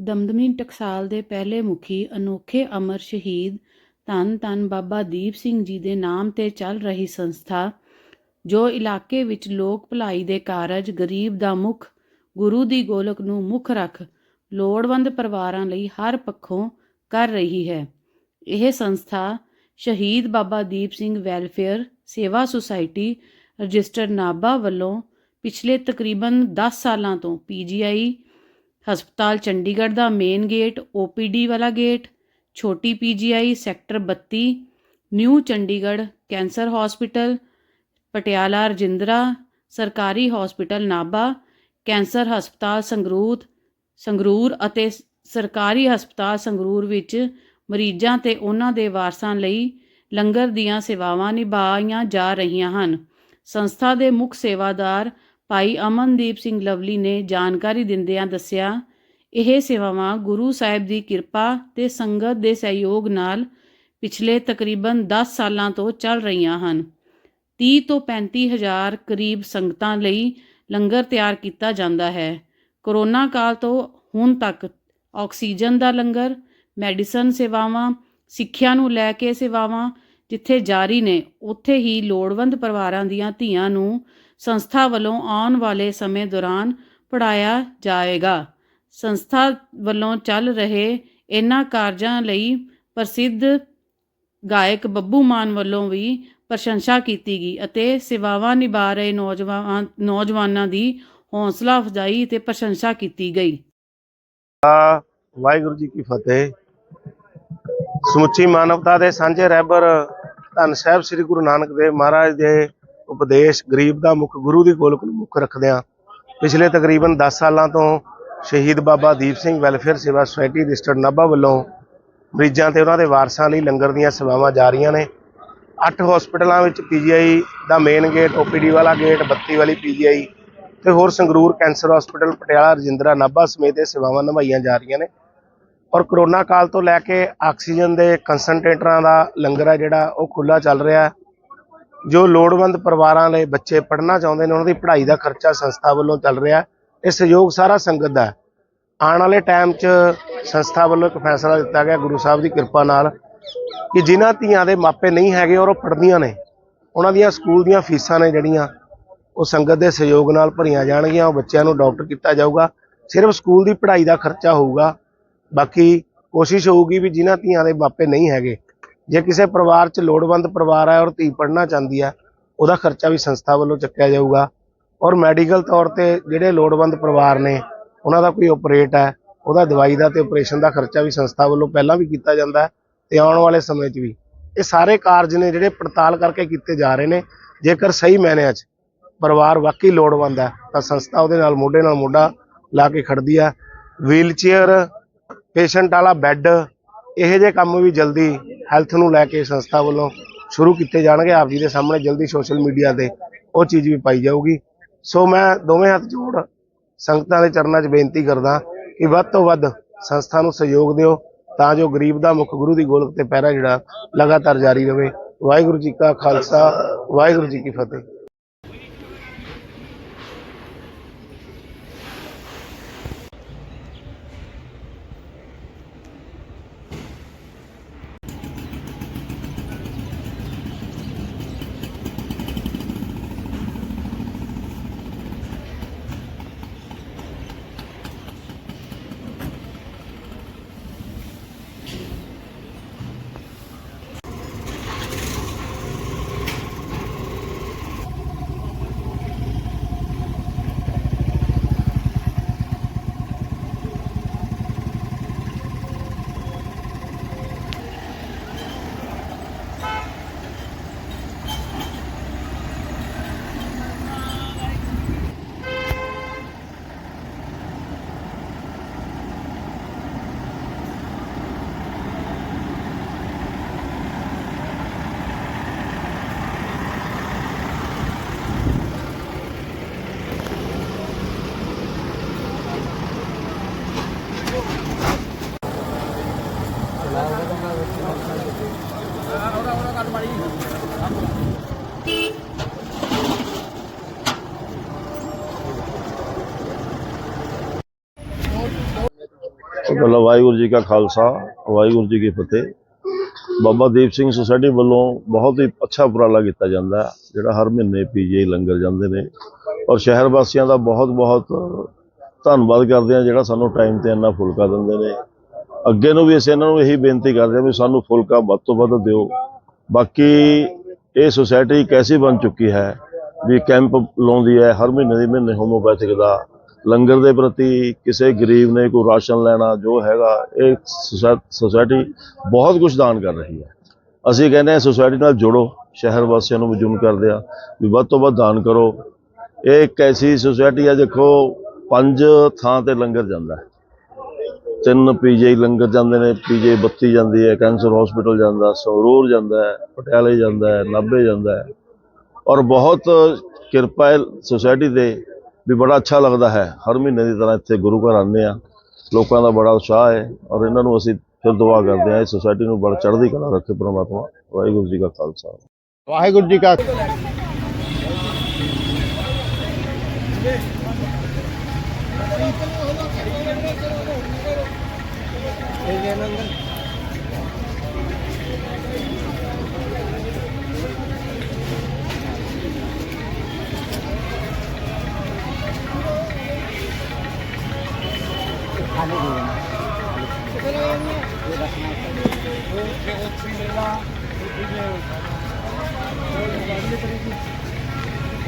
ਦਮਦਮੀ ਟਕਸਾਲ ਦੇ ਪਹਿਲੇ ਮੁਖੀ ਅਨੋਖੇ ਅਮਰ ਸ਼ਹੀਦ ਧੰਨ ਧੰਨ ਬਾਬਾ ਦੀਪ ਸਿੰਘ ਜੀ ਦੇ ਨਾਮ ਤੇ ਚੱਲ ਰਹੀ ਸੰਸਥਾ, ਜੋ ਇਲਾਕੇ ਵਿੱਚ ਲੋਕ ਭਲਾਈ ਦੇ ਕਾਰਜ ਗਰੀਬ ਦਾ ਮੁੱਖ, ਗੁਰੂ ਦੀ ਗੋਲਕ ਨੂੰ ਮੁੱਖ ਰੱਖ ਲੋੜਵੰਦ ਪਰਿਵਾਰਾਂ ਲਈ ਹਰ ਪੱਖੋਂ ਕਰ ਰਹੀ ਹੈ। ਇਹ ਸੰਸਥਾ ਸ਼ਹੀਦ ਬਾਬਾ ਦੀਪ ਸਿੰਘ ਵੈਲਫੇਅਰ ਸੇਵਾ ਸੁਸਾਇਟੀ ਰਜਿਸਟਰ ਨਾਭਾ ਵੱਲੋਂ ਪਿਛਲੇ ਤਕਰੀਬਨ 10 ਸਾਲਾਂ ਤੋਂ ਪੀਜੀਆਈ ਹਸਪਤਾਲ ਚੰਡੀਗੜ੍ਹ ਦਾ ਮੇਨ ਗੇਟ ਓਪੀਡੀ ਵਾਲਾ ਗੇਟ ਛੋਟੀ PGI sector 32 new Chandigarh cancer hospital Patiala Rajindra, ਸਰਕਾਰੀ ਹਸਪੀਟਲ ਨਾਭਾ, ਕੈਂਸਰ ਹਸਪਤਾਲ ਸੰਗਰੂਰ ਸੰਗਰੂਰ ਅਤੇ ਸਰਕਾਰੀ ਹਸਪਤਾਲ ਸੰਗਰੂਰ ਵਿੱਚ ਮਰੀਜ਼ਾਂ ਤੇ ਉਹਨਾਂ ਦੇ ਵਾਰਸਾਂ ਲਈ ਲੰਗਰ ਦੀਆਂ ਸੇਵਾਵਾਂ ਨਿਭਾਈਆਂ ਜਾ ਰਹੀਆਂ ਹਨ। ਸੰਸਥਾ ਦੇ ਮੁੱਖ ਸੇਵਾਦਾਰ ਭਾਈ ਅਮਨਦੀਪ ਸਿੰਘ ਲਵਲੀ ਨੇ ਜਾਣਕਾਰੀ ਦਿੰਦਿਆਂ ਦੱਸਿਆ, ਇਹ ਸੇਵਾਵਾਂ ਗੁਰੂ ਸਾਹਿਬ ਦੀ ਕਿਰਪਾ ਤੇ ਸੰਗਤ ਦੇ ਸਹਿਯੋਗ ਨਾਲ ਪਿਛਲੇ ਤਕਰੀਬਨ 10 ਸਾਲਾਂ ਤੋਂ ਚੱਲ ਰਹੀਆਂ ਹਨ। 30 ਤੋਂ 35 ਹਜ਼ਾਰ ਕਰੀਬ ਸੰਗਤਾਂ ਲਈ ਲੰਗਰ ਤਿਆਰ ਕੀਤਾ ਜਾਂਦਾ ਹੈ। ਕਰੋਨਾ ਕਾਲ ਤੋਂ ਹੁਣ ਤੱਕ ਆਕਸੀਜਨ ਦਾ ਲੰਗਰ, ਮੈਡੀਸਨ ਸੇਵਾਵਾਂ, ਸਿੱਖਿਆ ਨੂੰ ਲੈ ਕੇ ਸੇਵਾਵਾਂ ਜਿੱਥੇ ਜਾਰੀ ਨੇ, ਉੱਥੇ ਹੀ ਲੋੜਵੰਦ ਪਰਿਵਾਰਾਂ ਦੀਆਂ ਧੀਆਂ ਨੂੰ ਸੰਸਥਾ ਵੱਲੋਂ ਆਉਣ ਵਾਲੇ ਸਮੇਂ ਦੌਰਾਨ ਪੜਾਇਆ ਜਾਏਗਾ। ਸੰਸਥਾ ਵੱਲੋਂ ਚੱਲ ਰਹੇ ਇਹਨਾਂ ਕਾਰਜਾਂ ਲਈ ਪ੍ਰਸਿੱਧ ਗਾਇਕ ਬੱਬੂ ਮਾਨ ਵੱਲੋਂ ਵੀ ਪ੍ਰਸ਼ੰਸਾ ਕੀਤੀ ਗਈ ਅਤੇ ਸੇਵਾਵਾਂ ਨਿਭਾ ਰਹੇ ਨੌਜਵਾਨ, ਨੌਜਵਾਨਾਂ ਦੀ ਹੌਸਲਾ ਅਫਜ਼ਾਈ ਤੇ ਪ੍ਰਸ਼ੰਸਾ ਕੀਤੀ ਗਈ। ਵਾਹਿਗੁਰੂ ਜੀ ਕੀ ਫਤਿਹ। ਸਮੁੱਚੀ ਮਾਨਵਤਾ ਦੇ ਸਾਂਝੇ ਰਹਿਬਰ ਧੰਨ ਸਾਹਿਬ ਸ੍ਰੀ ਗੁਰੂ ਨਾਨਕ ਦੇਵ ਮਹਾਰਾਜ ਦੇ ਉਪਦੇਸ਼ ਗਰੀਬ ਦਾ ਮੁੱਖ, ਗੁਰੂ ਦੀ ਗੋਲਕ ਨੂੰ ਮੁੱਖ ਰੱਖਦਿਆਂ ਪਿਛਲੇ ਤਕਰੀਬਨ 10 ਸਾਲਾਂ ਤੋਂ ਸ਼ਹੀਦ ਬਾਬਾ ਦੀਪ ਸਿੰਘ ਵੈਲਫੇਅਰ ਸੇਵਾ ਸੁਸਾਇਟੀ ਰਜਿਸਟਰਡ ਨਾਭਾ ਵੱਲੋਂ ਮਰੀਜ਼ਾਂ ਤੇ ਉਹਨਾਂ ਦੇ ਵਾਰਸਾਂ ਲਈ ਲੰਗਰ ਦੀਆਂ ਸੇਵਾਵਾਂ ਜਾਰੀਆਂ ਨੇ। 8 ਹਸਪਤਾਲਾਂ ਵਿੱਚ ਪੀਜੀਆਈ ਦਾ ਮੇਨ ਗੇਟ ਓਪੀਡੀ ਵਾਲਾ ਗੇਟ 32 ਵਾਲੀ ਪੀਜੀਆਈ ਤੇ ਹੋਰ ਸੰਗਰੂਰ ਕੈਂਸਰ ਹਸਪੀਟਲ ਪਟਿਆਲਾ, ਰਜਿੰਦਰਾ, ਨਾਭਾ ਸਮੇਤ ਇਹ ਸੇਵਾਵਾਂ ਨਿਭਾਈਆਂ ਜਾ ਰਹੀਆਂ ਨੇ। ਔਰ ਕਰੋਨਾ ਕਾਲ ਤੋਂ ਲੈ ਕੇ ਆਕਸੀਜਨ ਦੇ ਕੰਸਨਟ੍ਰੇਟਰਾਂ ਦਾ ਲੰਗਰ ਹੈ ਜਿਹੜਾ, ਉਹ ਖੁੱਲਾ ਚੱਲ ਰਿਹਾ ਹੈ। ਜੋ ਲੋੜਵੰਦ ਪਰਿਵਾਰਾਂ ਲਈ ਬੱਚੇ ਪੜ੍ਹਨਾ ਚਾਹੁੰਦੇ ਨੇ, ਉਹਨਾਂ ਦੀ ਪੜ੍ਹਾਈ ਦਾ ਖਰਚਾ ਸੰਸਥਾ ਵੱਲੋਂ ਚੱਲ ਰਿਹਾ ਹੈ। ਇਹ ਸਹਿਯੋਗ ਸਾਰਾ ਸੰਗਤ ਦਾ ਆਉਣ ਵਾਲੇ ਟਾਈਮ 'ਚ ਸੰਸਥਾ ਵੱਲੋਂ ਇੱਕ ਫੈਸਲਾ ਦਿੱਤਾ ਗਿਆ ਗੁਰੂ ਸਾਹਿਬ ਦੀ ਕਿਰਪਾ ਨਾਲ ਕਿ ਜਿਨ੍ਹਾਂ ਧੀਆਂ ਦੇ ਮਾਪੇ ਨਹੀਂ ਹੈਗੇ ਔਰ ਉਹ ਪੜ੍ਹਦੀਆਂ ਨੇ, ਉਹਨਾਂ ਦੀਆਂ ਸਕੂਲ ਦੀਆਂ ਫੀਸਾਂ ਨੇ ਜਿਹੜੀਆਂ, ਉਹ ਸੰਗਤ ਦੇ ਸਹਿਯੋਗ ਨਾਲ ਭਰੀਆਂ ਜਾਣਗੀਆਂ, ਉਹ ਬੱਚਿਆਂ ਨੂੰ ਡਾਕਟਰ ਕੀਤਾ ਜਾਊਗਾ। ਸਿਰਫ ਸਕੂਲ ਦੀ ਪੜ੍ਹਾਈ ਦਾ ਖਰਚਾ ਹੋਊਗਾ। ਬਾਕੀ ਕੋਸ਼ਿਸ਼ ਹੋਊਗੀ ਵੀ ਜਿਨ੍ਹਾਂ ਧੀਆਂ ਦੇ ਮਾਪੇ ਨਹੀਂ ਹੈਗੇ ਜੇ ਕਿਸੇ ਪਰਿਵਾਰ 'ਚ ਲੋੜਵੰਦ ਪਰਿਵਾਰ ਹੈ ਔਰ ਧੀ ਪੜ੍ਹਨਾ ਚਾਹੁੰਦੀ ਹੈ, ਉਹਦਾ ਖਰਚਾ ਵੀ ਸੰਸਥਾ ਵੱਲੋਂ ਚੱਕਿਆ ਜਾਊਗਾ। ਔਰ ਮੈਡੀਕਲ ਤੌਰ ਤੇ ਜਿਹੜੇ ਲੋੜਵੰਦ ਪਰਿਵਾਰ ਨੇ, ਉਹਨਾਂ ਦਾ ਕੋਈ ਆਪਰੇਟ ਹੈ, ਉਹਦਾ ਦਵਾਈ ਦਾ ਤੇ ਆਪਰੇਸ਼ਨ ਦਾ ਖਰਚਾ ਵੀ ਸੰਸਥਾ ਵੱਲੋਂ ਪਹਿਲਾਂ ਵੀ ਕੀਤਾ ਜਾਂਦਾ ਹੈ ਤੇ ਆਉਣ ਵਾਲੇ ਸਮੇਂ 'ਚ ਵੀ। ਇਹ ਸਾਰੇ ਕਾਰਜ ਨੇ ਜਿਹੜੇ ਪੜਤਾਲ ਕਰਕੇ ਕੀਤੇ ਜਾ ਰਹੇ ਨੇ। ਜੇਕਰ ਸਹੀ ਮਾਇਨਿਆਂ 'ਚ ਪਰਿਵਾਰ ਵਾਕਈ ਲੋੜਵੰਦ ਹੈ, ਤਾਂ ਸੰਸਥਾ ਉਹਦੇ ਨਾਲ ਮੋਢੇ ਨਾਲ ਮੋਢਾ ਲਾ ਕੇ ਖੜਦੀ ਆ ਵੀਲ ਚੇਅਰ ਪੇਸ਼ੈਂਟ ਵਾਲਾ ਬੈੱਡ ਇਹੋ ਜਿਹੇ ਕੰਮ ਵੀ ਜਲਦੀ ਹੈਲਥ ਨੂੰ ਲੈ ਕੇ ਸੰਸਥਾ ਵੱਲੋਂ ਸ਼ੁਰੂ ਕੀਤੇ ਜਾਣਗੇ। ਆਪ ਜੀ ਦੇ ਸਾਹਮਣੇ ਜਲਦੀ ਸੋਸ਼ਲ ਮੀਡੀਆ ਤੇ ਉਹ ਚੀਜ਼ ਵੀ ਪਾਈ ਜਾਊਗੀ। ਸੋ ਮੈਂ ਦੋਵੇਂ ਹੱਥ ਜੋੜ ਸੰਗਤਾਂ ਦੇ ਚਰਨਾਂ 'ਚ ਬੇਨਤੀ ਕਰਦਾ ਕਿ ਵੱਧ ਤੋਂ ਵੱਧ ਸੰਸਥਾ ਨੂੰ ਸਹਿਯੋਗ ਦਿਓ, ਤਾਂ ਜੋ ਗਰੀਬ ਦਾ ਮੁੱਖ ਗੁਰੂ ਦੀ ਗੋਲਕ ਤੇ ਪਹਿਰਾ ਜਿਹੜਾ ਲਗਾਤਾਰ ਜਾਰੀ ਰਹੇ। ਵਾਹਿਗੁਰੂ ਜੀ ਕਾ ਖਾਲਸਾ, ਵਾਹਿਗੁਰੂ ਜੀ ਕੀ ਫਤਿਹ। ਪਹਿਲਾਂ ਵਾਹਿਗੁਰੂ ਜੀ ਕਾ ਖਾਲਸਾ, ਵਾਹਿਗੁਰੂ ਜੀ ਕੀ ਫਤਿਹ। ਬਾਬਾ ਦੀਪ ਸਿੰਘ ਸੁਸਾਇਟੀ ਵੱਲੋਂ ਬਹੁਤ ਹੀ ਅੱਛਾ ਉਪਰਾਲਾ ਕੀਤਾ ਜਾਂਦਾ ਜਿਹੜਾ ਹਰ ਮਹੀਨੇ ਪੀਜੀਆਈ ਲੰਗਰ ਜਾਂਦੇ ਨੇ। ਔਰ ਸ਼ਹਿਰ ਵਾਸੀਆਂ ਦਾ ਬਹੁਤ ਬਹੁਤ ਧੰਨਵਾਦ ਕਰਦੇ ਹਾਂ, ਜਿਹੜਾ ਸਾਨੂੰ ਟਾਈਮ ਤੇ ਇੰਨਾ ਫੁਲਕਾ ਦਿੰਦੇ ਨੇ। ਅੱਗੇ ਨੂੰ ਵੀ ਅਸੀਂ ਇਹਨਾਂ ਨੂੰ ਇਹੀ ਬੇਨਤੀ ਕਰਦੇ ਹਾਂ ਵੀ ਸਾਨੂੰ ਫੁਲਕਾ ਵੱਧ ਤੋਂ ਵੱਧ ਦਿਓ। ਬਾਕੀ ਇਹ ਸੁਸਾਇਟੀ ਕੈਸੀ ਬਣ ਚੁੱਕੀ ਹੈ ਵੀ ਕੈਂਪ ਲਾਉਂਦੀ ਹੈ, ਹਰ ਮਹੀਨੇ ਦੀ ਮਹੀਨੇ ਹੋਮੋਪੈਥਿਕ ਦਾ। ਲੰਗਰ ਦੇ ਪ੍ਰਤੀ ਕਿਸੇ ਗਰੀਬ ਨੇ ਕੋਈ ਰਾਸ਼ਨ ਲੈਣਾ, ਜੋ ਹੈਗਾ, ਇਹ ਸੁਸਾ- ਸੁਸਾਇਟੀ ਬਹੁਤ ਕੁਝ ਦਾਨ ਕਰ ਰਹੀ ਹੈ। ਅਸੀਂ ਕਹਿੰਦੇ ਹਾਂ ਸੁਸਾਇਟੀ ਨਾਲ ਜੁੜੋ, ਸ਼ਹਿਰ ਵਾਸੀਆਂ ਨੂੰ ਵਿਜੁਨ ਕਰਦੇ ਆ ਵੀ ਵੱਧ ਤੋਂ ਵੱਧ ਦਾਨ ਕਰੋ। ਇਹ ਇੱਕ ਐਸੀ ਸੁਸਾਇਟੀ ਹੈ, ਦੇਖੋ, ਪੰਜ ਥਾਂ ਤੇ ਲੰਗਰ ਜਾਂਦਾ ਹੈ। ਤਿੰਨ ਪੀਜੀਆਈ ਲੰਗਰ ਜਾਂਦੇ ਨੇ ਪੀਜੀਆਈ ਬੱਤੀ ਜਾਂਦੀ ਹੈ, ਕੈਂਸਰ ਹਸਪੀਟਲ ਜਾਂਦਾ, ਸੰਗਰੂਰ ਜਾਂਦਾ ਹੈ, ਪਟਿਆਲੇ ਜਾਂਦਾ ਹੈ, ਨਾਭੇ ਜਾਂਦਾ ਹੈ। ਔਰ ਬਹੁਤ ਕਿਰਪਾ ਹੈ ਸੁਸਾਇਟੀ ਤੇ ਵੀ ਬੜਾ ਅੱਛਾ ਲੱਗਦਾ ਹੈ। ਹਰ ਮਹੀਨੇ ਦੀ ਤਰ੍ਹਾਂ ਇੱਥੇ ਗੁਰੂ ਘਰ ਆਉਂਦੇ ਆ ਲੋਕਾਂ ਦਾ ਬੜਾ ਉਤਸ਼ਾਹ ਹੈ ਔਰ ਇਹਨਾਂ ਨੂੰ ਅਸੀਂ ਫਿਰ ਦੁਆ ਕਰਦੇ ਹਾਂ। ਇਸ ਸੁਸਾਇਟੀ ਨੂੰ ਬੜਾ ਚੜ੍ਹਦੀ ਕਲਾ ਰੱਖੇ ਪ੍ਰਮਾਤਮਾ। ਵਾਹਿਗੁਰੂ ਜੀ ਕਾ ਖਾਲਸਾ। ਵਾਹਿਗੁਰੂ ਜੀ ਕਾ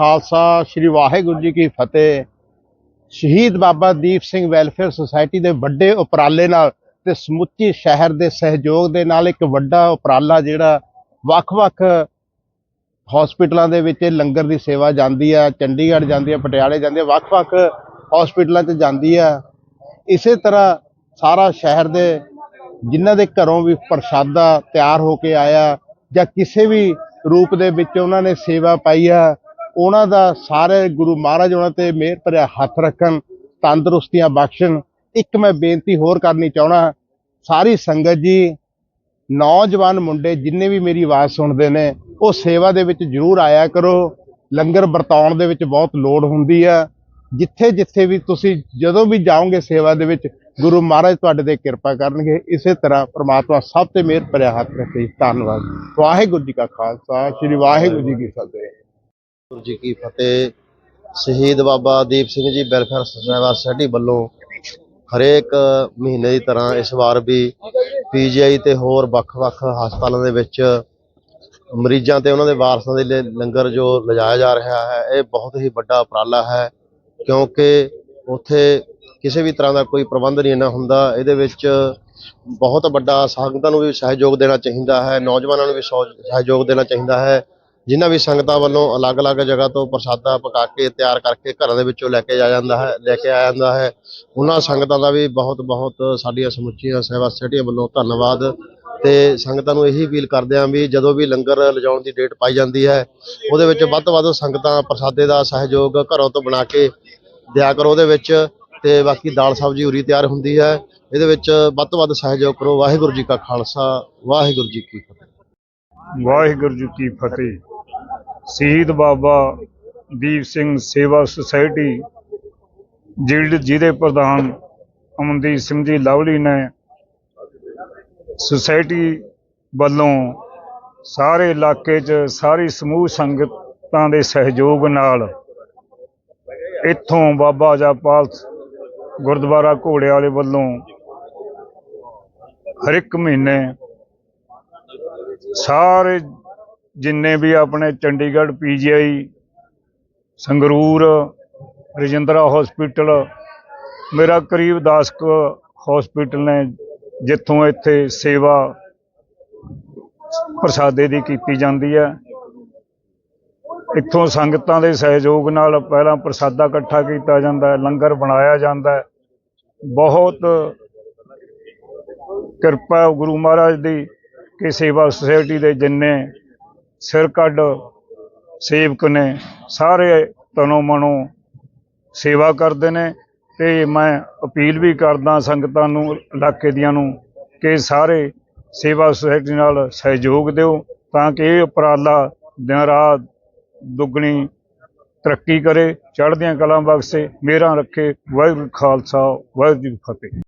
ਖਾਲਸਾ, ਸ੍ਰੀ ਵਾਹਿਗੁਰੂ ਜੀ ਕੀ ਫਤਿਹ। ਸ਼ਹੀਦ ਬਾਬਾ ਦੀਪ ਸਿੰਘ ਵੈਲਫੇਅਰ ਸੁਸਾਇਟੀ ਦੇ ਵੱਡੇ ਉਪਰਾਲੇ ਨਾਲ ਤੇ ਸਮੁੱਚੇ ਸ਼ਹਿਰ ਦੇ ਸਹਿਯੋਗ ਦੇ ਨਾਲ ਇੱਕ ਵੱਡਾ ਉਪਰਾਲਾ ਜਿਹੜਾ ਵੱਖ-ਵੱਖ ਹਸਪੀਟਲਾਂ ਦੇ ਵਿੱਚ ਲੰਗਰ ਦੀ ਸੇਵਾ ਜਾਂਦੀ ਆ, ਚੰਡੀਗੜ੍ਹ ਜਾਂਦੀ ਆ, ਪਟਿਆਲੇ ਜਾਂਦੀ ਆ, ਵੱਖ-ਵੱਖ ਹਸਪੀਟਲਾਂ 'ਚ ਜਾਂਦੀ ਆ। ਇਸੇ ਤਰ੍ਹਾਂ ਸਾਰਾ ਸ਼ਹਿਰ ਦੇ ਜਿਨ੍ਹਾਂ ਦੇ ਘਰੋਂ ਵੀ ਪ੍ਰਸ਼ਾਦਾ ਤਿਆਰ ਹੋ ਕੇ ਆਇਆ ਜਾਂ ਕਿਸੇ ਵੀ ਰੂਪ ਦੇ ਵਿੱਚ ਉਹਨਾਂ ਨੇ ਸੇਵਾ ਪਾਈ ਆ ਉਹਨਾਂ ਦਾ ਸਾਰੇ ਗੁਰੂ ਮਹਾਰਾਜ ਉਹਨਾਂ ਤੇ ਮਿਹਰ ਭਰਿਆ ਹੱਥ ਰੱਖਣ, ਤੰਦਰੁਸਤੀਆਂ ਬਖਸ਼ਣ। ਇੱਕ ਮੈਂ ਬੇਨਤੀ ਹੋਰ ਕਰਨੀ ਚਾਹਣਾ ਸਾਰੀ ਸੰਗਤ ਜੀ, ਨੌਜਵਾਨ ਮੁੰਡੇ ਜਿੰਨੇ ਵੀ ਮੇਰੀ ਆਵਾਜ਼ ਸੁਣਦੇ ਨੇ, ਉਹ ਸੇਵਾ ਦੇ ਵਿੱਚ ਜ਼ਰੂਰ ਆਇਆ ਕਰੋ। ਲੰਗਰ ਵਰਤਾਉਣ ਦੇ ਵਿੱਚ ਬਹੁਤ ਲੋੜ ਹੁੰਦੀ ਆ। ਜਿੱਥੇ ਜਿੱਥੇ ਵੀ ਤੁਸੀਂ ਜਦੋਂ ਵੀ ਜਾਓਗੇ ਸੇਵਾ ਦੇ ਵਿੱਚ, ਗੁਰੂ ਮਹਾਰਾਜ ਤੁਹਾਡੇ ਤੇ ਕਿਰਪਾ ਕਰਨਗੇ। ਇਸੇ ਤਰ੍ਹਾਂ ਪ੍ਰਮਾਤਮਾ ਸਭ ਤੇ ਮਿਹਰ ਭਰਿਆ ਹੱਥ ਰੱਖੇ ਧੰਨਵਾਦ। ਵਾਹਿਗੁਰੂ ਜੀ ਕਾ ਖਾਲਸਾ। ਸ੍ਰੀ ਵਾਹਿਗੁਰੂ ਜੀ ਕੀ ਫਤਿਹ। ਗੁਰੂ ਜੀ ਕੀ ਫਤਿਹ। ਸ਼ਹੀਦ ਬਾਬਾ ਦੀਪ ਸਿੰਘ ਜੀ ਵੈਲਫੇਅਰ ਸੁਸਾਇਟੀ ਵੱਲੋਂ ਹਰੇਕ ਮਹੀਨੇ ਦੀ ਤਰ੍ਹਾਂ ਇਸ ਵਾਰ ਵੀ ਪੀਜੀਆਈ ਤੇ ਹੋਰ ਵੱਖ-ਵੱਖ ਹਸਪਤਾਲਾਂ ਦੇ ਵਿੱਚ ਮਰੀਜ਼ਾਂ ਤੇ ਉਹਨਾਂ ਦੇ ਵਾਰਸਾਂ ਦੇ ਲਈ ਲੰਗਰ ਜੋ ਲਿਜਾਇਆ ਜਾ ਰਿਹਾ ਹੈ, ਇਹ ਬਹੁਤ ਹੀ ਵੱਡਾ ਉਪਰਾਲਾ ਹੈ ਕਿਉਂਕਿ ਉੱਥੇ ਕਿਸੇ ਵੀ ਤਰ੍ਹਾਂ ਦਾ ਕੋਈ ਪ੍ਰਬੰਧ ਨਹੀਂ ਨਾ ਹੁੰਦਾ। ਇਹਦੇ ਵਿੱਚ ਬਹੁਤ ਵੱਡਾ ਸੰਗਤਾਂ ਨੂੰ ਵੀ ਸਹਿਯੋਗ ਦੇਣਾ ਚਾਹੀਦਾ ਹੈ, ਨੌਜਵਾਨਾਂ ਨੂੰ ਵੀ ਸਹਿ- ਸਹਿਯੋਗ ਦੇਣਾ ਚਾਹੀਦਾ ਹੈ। ਜਿਨ੍ਹਾਂ ਵੀ ਸੰਗਤਾਂ ਵੱਲੋਂ ਅਲੱਗ-ਅਲੱਗ ਜਗ੍ਹਾ ਤੋਂ ਪ੍ਰਸਾਦਾ ਪਕਾ ਕੇ ਤਿਆਰ ਕਰਕੇ ਘਰਾਂ ਦੇ ਵਿੱਚੋਂ ਲੈ ਕੇ ਜਾ ਜਾਂਦਾ ਹੈ, ਲੈ ਕੇ ਆ ਜਾਂਦਾ ਹੈ। ਉਹਨਾਂ ਸੰਗਤਾਂ ਦਾ ਵੀ ਬਹੁਤ-ਬਹੁਤ ਸਾਡੀਆਂ ਸਮੁੱਚੀਆਂ ਸੇਵਾ ਸੁਸਾਇਟੀਆਂ ਵੱਲੋਂ ਧੰਨਵਾਦ ਤੇ ਸੰਗਤਾਂ ਨੂੰ ਇਹੀ ਅਪੀਲ ਕਰਦੇ ਹਾਂ ਵੀ ਜਦੋਂ ਵੀ ਲੰਗਰ ਲਿਜਾਉਣ ਦੀ ਡੇਟ ਪਾਈ ਜਾਂਦੀ ਹੈ, ਉਹਦੇ ਵਿੱਚ ਵੱਧ ਤੋਂ ਵੱਧ ਸੰਗਤਾਂ ਪ੍ਰਸਾਦੇ ਦਾ ਸਹਿਯੋਗ ਘਰੋਂ ਤੋਂ ਬਣਾ ਕੇ ਦਿਆ ਕਰੋ ਉਹਦੇ ਵਿੱਚ ਤੇ ਬਾਕੀ ਦਾਲ ਸਬਜ਼ੀ ਉਰੀ ਤਿਆਰ ਹੁੰਦੀ ਹੈ। ਇਹਦੇ ਵਿੱਚ ਵੱਧ ਤੋਂ ਵੱਧ ਸਹਿਯੋਗ ਕਰੋ। ਵਾਹਿਗੁਰੂ ਜੀ ਕਾ ਖਾਲਸਾ, ਵਾਹਿਗੁਰੂ ਜੀ ਕੀ ਫਤਿਹ। ਵਾਹਿਗੁਰੂ ਜੀ ਕੀ ਫਤਿਹ। ਸ਼ਹੀਦ ਬਾਬਾ ਦੀਪ ਸਿੰਘ ਸੇਵਾ ਸੁਸਾਇਟੀ ਜਿਲਡ ਜਿਹਦੇ ਪ੍ਰਧਾਨ ਅਮਨਦੀਪ ਸਿੰਘ ਜੀ ਲਵਲੀ ਨੇ ਸੁਸਾਇਟੀ ਵੱਲੋਂ ਸਾਰੇ ਇਲਾਕੇ 'ਚ ਸਾਰੀ ਸਮੂਹ ਸੰਗਤਾਂ ਦੇ ਸਹਿਯੋਗ ਨਾਲ ਇੱਥੋਂ ਬਾਬਾ ਜਾਪਾਲ ਗੁਰਦੁਆਰਾ ਘੋੜੇ ਵਾਲੇ ਵੱਲੋਂ ਹਰ ਇੱਕ ਮਹੀਨੇ ਸਾਰੇ ਜਿੰਨੇ ਵੀ ਆਪਣੇ ਚੰਡੀਗੜ੍ਹ ਪੀਜੀਆਈ, ਸੰਗਰੂਰ, ਰਜਿੰਦਰਾ ਹਸਪੀਟਲ ਮੇਰਾ ਕਰੀਬ 10 ਕੁ ਹਸਪੀਟਲ ਨੇ ਜਿੱਥੋਂ ਇੱਥੇ ਸੇਵਾ ਪ੍ਰਸਾਦੇ ਦੀ ਕੀਤੀ ਜਾਂਦੀ ਹੈ। ਇੱਥੋਂ ਸੰਗਤਾਂ ਦੇ ਸਹਿਯੋਗ ਨਾਲ ਪਹਿਲਾਂ ਪ੍ਰਸਾਦਾ ਇਕੱਠਾ ਕੀਤਾ ਜਾਂਦਾ ਹੈ, ਲੰਗਰ ਬਣਾਇਆ ਜਾਂਦਾ ਹੈ। ਬਹੁਤ ਕਿਰਪਾ ਗੁਰੂ ਮਹਾਰਾਜ ਦੀ ਕਿ ਸੇਵਾ ਸੁਸਾਇਟੀ ਦੇ ਜਿੰਨੇ ਸਿਰ ਕੱਢ, ਸੇਵਕ ਨੇ ਸਾਰੇ ਤਨੋਂ ਮਨੋਂ ਸੇਵਾ ਕਰਦੇ ਨੇ ਤੇ ਮੈਂ ਅਪੀਲ ਵੀ ਕਰਦਾ ਸੰਗਤਾਂ ਨੂੰ, ਇਲਾਕੇ ਦੀਆਂ ਨੂੰ ਕਿ ਸਾਰੇ ਸੇਵਾ ਸੁਸਾਇਟੀ ਨਾਲ ਸਹਿਯੋਗ ਦਿਓ ਤਾਂ ਕਿ ਇਹ ਉਪਰਾਲਾ ਦਿਨ ਰਾਤ ਦੁੱਗਣੀ ਤਰੱਕੀ ਕਰੇ, ਚੜ੍ਹਦੀਆਂ ਕਲਾਂ ਬਖਸ਼ੇ, ਮੇਰਾ ਰੱਖੇ, ਵਾਹਿਗੁਰੂ ਖਾਲਸਾ, ਵਾਹਿਗੁਰੂ ਜੀ ਫਤਿਹ।